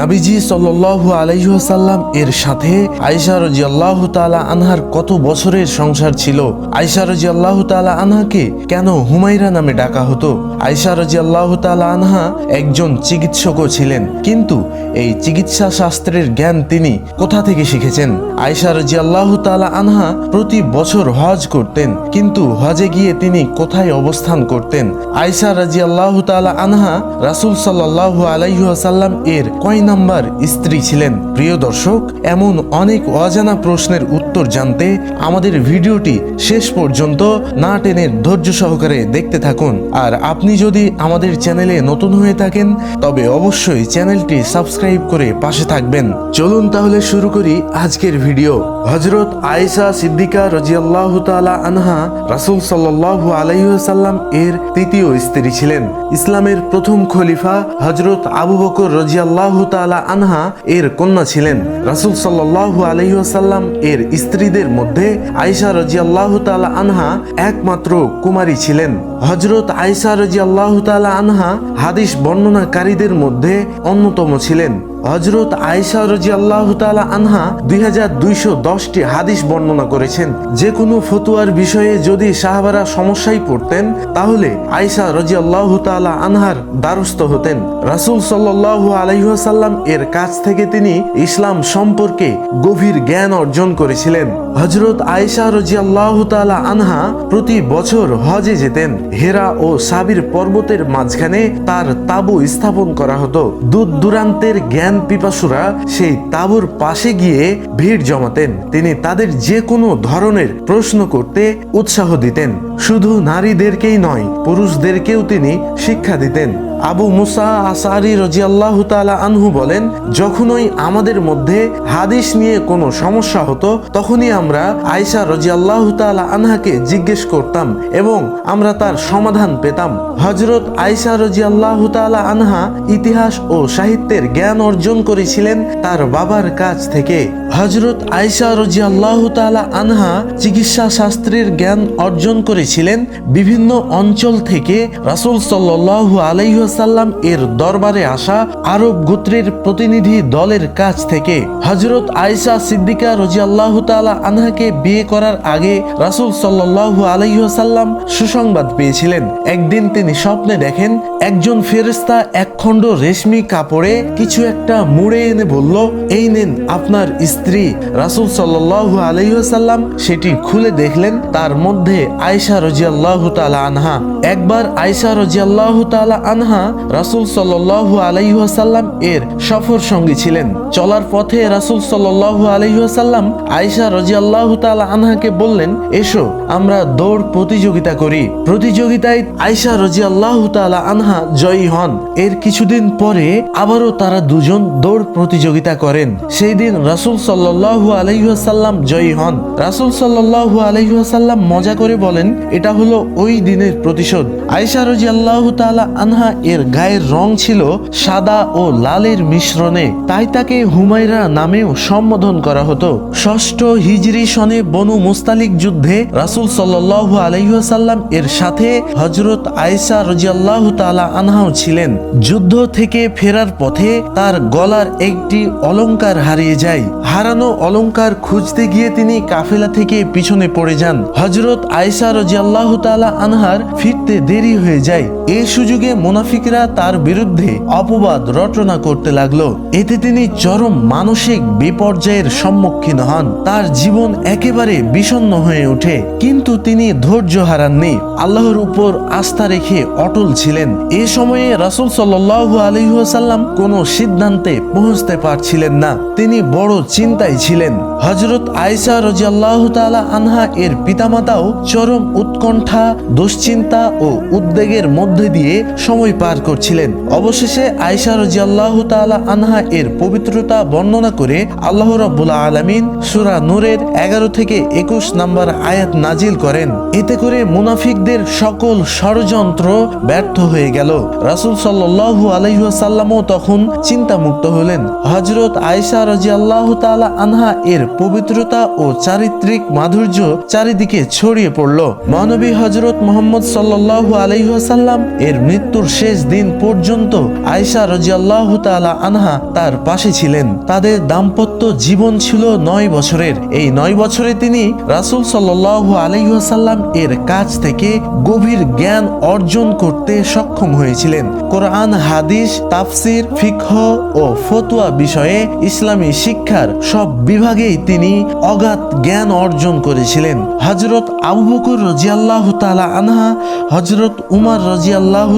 নাবিজি সাল্লাল্লাহু আলাইহি ওয়াসাল্লাম এর সাথে আয়েশা রাদিয়াল্লাহু তাআলা আনহার কত বছরের সংসার ছিল? আয়েশা রাদিয়াল্লাহু তাআলা আনহাকে কেন হুমায়রা নামে ডাকা হতো? আয়েশা রাদিয়াল্লাহু তাআলা আনহা একজন চিকিৎসকও ছিলেন, কিন্তু এই চিকিৎসা শাস্ত্রের জ্ঞান তিনি কোথা থেকে শিখেছেন? আয়সা আয়েশা রাদিয়াল্লাহু তাআলা আনহা প্রতি বছর হজ করতেন, কিন্তু হজে গিয়ে তিনি কোথায় অবস্থান করতেন? আয়েশা রাদিয়াল্লাহু তাআলা আনহা রাসূল সাল্লাল্লাহু আলাইহি ওয়াসাল্লাম এর কয় নাম্বার স্ত্রী ছিলেন। প্রিয় দর্শক, এমন অনেক অজানা প্রশ্নের উত্তর জানতে আমাদের ভিডিওটি শেষ পর্যন্ত না টেনে ধৈর্য সহকারে দেখতে থাকুন। আর আপনি যদি আমাদের চ্যানেলে নতুন হয়ে থাকেন, তবে অবশ্যই চ্যানেলটি সাবস্ক্রাইব করে পাশে থাকবেন। চলুন তাহলে শুরু করি আজকের ভিডিও। হজরত আয়েশা সিদ্দিকা রাজিয়াল্লাহু তাআলা আনহা রাসূল সাল্লাল্লাহু আলাইহি ওয়াসাল্লাম এর তৃতীয় স্ত্রী ছিলেন। ইসলামের প্রথম খলিফা হজরত আবু বকর রাজিয়াল্লাহু তাআলা আনহা এর কন্যা ছিলেন। রাসুল সাল্লাহ আলহিহাসাল্লাম এর স্ত্রীদের মধ্যে আয়েশা রাজিয়াল্লাহ তালা আনহা একমাত্র কুমারী ছিলেন। হজরত আয়েশা রাজিয়াল্লাহ তালা আনহা হাদিস বর্ণনাকারীদের মধ্যে অন্যতম ছিলেন। হজরত আয়েশা রাজি আল্লাহ তালা আনহা দুই হাজার দুইশো দশটি হাদিস বর্ণনা করেছেন। যে কোনো ফতুয়ার বিষয়ে যদি সাহাবারা সমস্যায় পড়তেন, তাহলে আয়েশা রাজি আল্লাহ তালা আনহার দ্বারস্থ হতেন। রাসুল সাল্লাহ আলহিহাসাল্লাম এর কাছ থেকে তিনি ইসলাম সম্পর্কে গভীর জ্ঞান অর্জন করেছিলেন। হজরত আয়েশা রাজি আল্লাহ তালা আনহা প্রতি বছর হজে যেতেন। হেরা ও সাবির পর্বতের মাঝখানে তার তাবু স্থাপন করা হতো। দূর দূরান্তের জ্ঞান পিপাসুরা সেই তাঁবুর পাশে গিয়ে ভিড় জমাতেন। তিনি তাদের যে কোনো ধরনের প্রশ্ন করতে উৎসাহ দিতেন। শুধু নারীদেরকেই নয়, পুরুষদেরকেও তিনি শিক্ষা দিতেন। আবু মুসা আসারি রাজিয়াল্লাহু তাআলা আনহু বলেন, যখনই আমাদের মধ্যে হাদিস নিয়ে কোনো সমস্যা হতো, তখনই আমরা আয়েশা রাজিয়াল্লাহু তাআলা আনহাকে জিজ্ঞেস করতাম এবং আমরা তার সমাধান পেতাম। হজরত আয়েশা রাজিয়াল্লাহু তাআলা আনহা ইতিহাস ও সাহিত্যের জ্ঞান অর্জন করেছিলেন তার বাবার কাছ থেকে। হজরত আয়েশা রাজিয়াল্লাহু তাআলা আনহা চিকিৎসা শাস্ত্রের জ্ঞান অর্জন করেছিলেন বিভিন্ন অঞ্চল থেকে রাসূল সাল্লাল্লাহু আলাইহি ওয়াসাল্লাম এর দরবারে আসা আরব গোত্রের প্রতিনিধি দলের কাছ থেকে। হজরত আয়েশা সিদ্দিকা রাজিয়াল্লাহু তাআলা আনহাকে বিয়ে করার আগে রাসূল সাল্লাল্লাহু আলাইহি ওয়াসাল্লাম সুসংবাদ পেয়েছিলেন। একদিন তিনি স্বপ্নে দেখেন একজন ফেরেশতা এক খণ্ড রেশমি কাপড়ে কিছু একটা মুড়ে এনে বলল, এই নেন আপনার স্ত্রী। রাসূল সাল্লাল্লাহু আলাইহি ওয়াসাল্লাম সেটি খুলে দেখলেন, তার মধ্যে আয়েশা রাজিয়াল্লাহু তাআলা আনহা। একবার আয়েশা রাজিয়াল্লাহু তাআলা আনহা রাসূল সাল্লাল্লাহু আলাইহি ওয়াসাল্লাম এর সফর সঙ্গী ছিলেন। চলার পথে রাসূল সাল্লাল্লাহু আলাইহি ওয়াসাল্লাম আয়েশা রাজিয়াল্লাহু তাআলা আনহাকে বললেন, এসো, আমরা দৌড় প্রতিযোগিতা করি। প্রতিযোগিতায় আয়েশা রাজিয়াল্লাহু তাআলা আনহা জয়ী হন। এর কিছুদিন পরে আবারও তারা দুজন দৌড় প্রতিযোগিতা করেন। সেই দিন রাসূল সাল্লাল্লাহু আলাইহি ওয়াসাল্লাম জয়ী হন। রাসূল সাল্লাল্লাহু আলাইহি ওয়াসাল্লাম মজা করে বলেন, এটা হলো ওই দিনের প্রতিশোধ। আয়েশা রাদিয়াল্লাহু তাআলা আনহা এর গায়ের রং ছিল সাদা ও লালের মিশ্রণে। তাই তাকে হুমায়রা নামেও সম্বোধন করা হতো। ষষ্ঠ হিজরি সনে বনু মুস্তালিক যুদ্ধে রাসূল সাল্লাল্লাহু আলাইহি ওয়াসাল্লাম এর সাথে হজরত আয়েশা রাদিয়াল্লাহু তাআলা আনহাও ছিলেন। যুদ্ধ থেকে ফেরার পথে তার গলার একটি অলংকার হারিয়ে যায়। হারানো অলঙ্কার খুঁজতে গিয়ে তিনি কাফেলা থেকে পিছনে পড়ে যান। হজরত আয়েশা রাদিয়াল্লাহু তাআলা আনহার ফিরতে দেরি হয়ে যায়। এই সুযোগে মুনাফিকরা তার বিরুদ্ধে অপবাদ রটনা করতে লাগল। এতে তিনি চরম মানসিক বিপর্যয়ের সম্মুখীন হন। তার জীবন একেবারে বিষণ্ণ হয়ে ওঠে। কিন্তু তিনি ধৈর্য হারাননি। আল্লাহর উপর আস্থা রেখে অটল ছিলেন। এ সময়ে রাসূল সাল্লাল্লাহু আলাইহি ওয়াসাল্লাম কোনো সিদ্ধান্তে পৌঁছতে পারছিলেন না। তিনি বড় চিন্তায় ছিলেন। হজরত আয়েশা রাদিয়াল্লাহু তাআলা আনহা এর পিতামাতাও চরম উৎকণ্ঠা, দুশ্চিন্তা ও উদ্বেগের মধ্যে দিয়ে সময় পার করছিলেন। অবশেষে আয়েশা রাদিয়াল্লাহু তাআলা আনহা এর পবিত্রতা বর্ণনা করে আল্লাহ রাব্বুল আলামিন সূরা নূরের 11 থেকে 21 নম্বর আয়াত নাজিল করেন। এতে করে মুনাফিকদের সকল ষড়যন্ত্র ব্যর্থ হয়ে গেল। রাসূল সাল্লাল্লাহু আলাইহি ওয়াসাল্লামও তখন চিন্তামুক্ত হলেন। হজরত আয়েশা রাজি আল্লাহ তালা আনহা এর পবিত্রতা ও চারিত্রিক মাধুর্য চারিদিকে ছড়িয়ে পড়ল। মহানবী হজরত মোহাম্মদ সাল্লাহ আলহাসাল্লাম এর মৃত্যুর শেষ দিন পর্যন্ত আয়েশা রাজি আল্লাহ তালা আনহা তার পাশে ছিলেন। তাদের দাম্পত্য জীবন ছিল নয় বছরের। এই নয় বছরে তিনি রাসুল সাল্লাহ আলহাসাল্লাম এর কাছ থেকে গভীর জ্ঞান অর্জন করতে সক্ষম হয়েছিলেন। কোরআন, হাদিস, তাফসির, ফিকহ ও ফতুয়া বিষয়ে ইসলামী শিক্ষার সব বিভাগেই তিনি অগাধ জ্ঞান অর্জন করেছিলেন। হজরত আবু বকর রাজিয়াল্লাহ তালা আনহা হজরত উমার রাজিয়াল্লাহ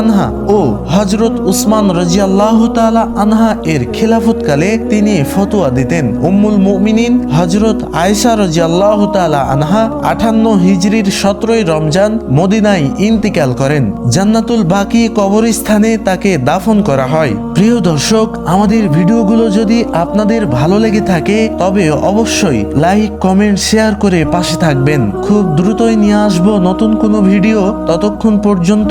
আনহা ও হজরত উসমান রাজিয়াল্লাহ তালা আনহা এর খিলাফতকালে তিনি ফতোয়া দিতেন। উম্মুল মুমিনিন হজরত আয়েশা রাজিয়াল্লাহ তালা আনহা আঠান্ন হিজরির সতেরোই রমজান মদিনায় ইন্তিকাল করেন। জান্নাতুল বাকি কবরস্থানে তাকে দাফন করা হয়। প্রিয় দর্শক, আমাদের ভিডিওগুলো যদি আপনাদের ভালো লেগে থাকে, তবে অবশ্যই লাইক, কমেন্ট, শেয়ার করে পাশে থাকবেন। খুব দ্রুতই নিয়ে আসব নতুন কোনো ভিডিও। ততক্ষণ পর্যন্ত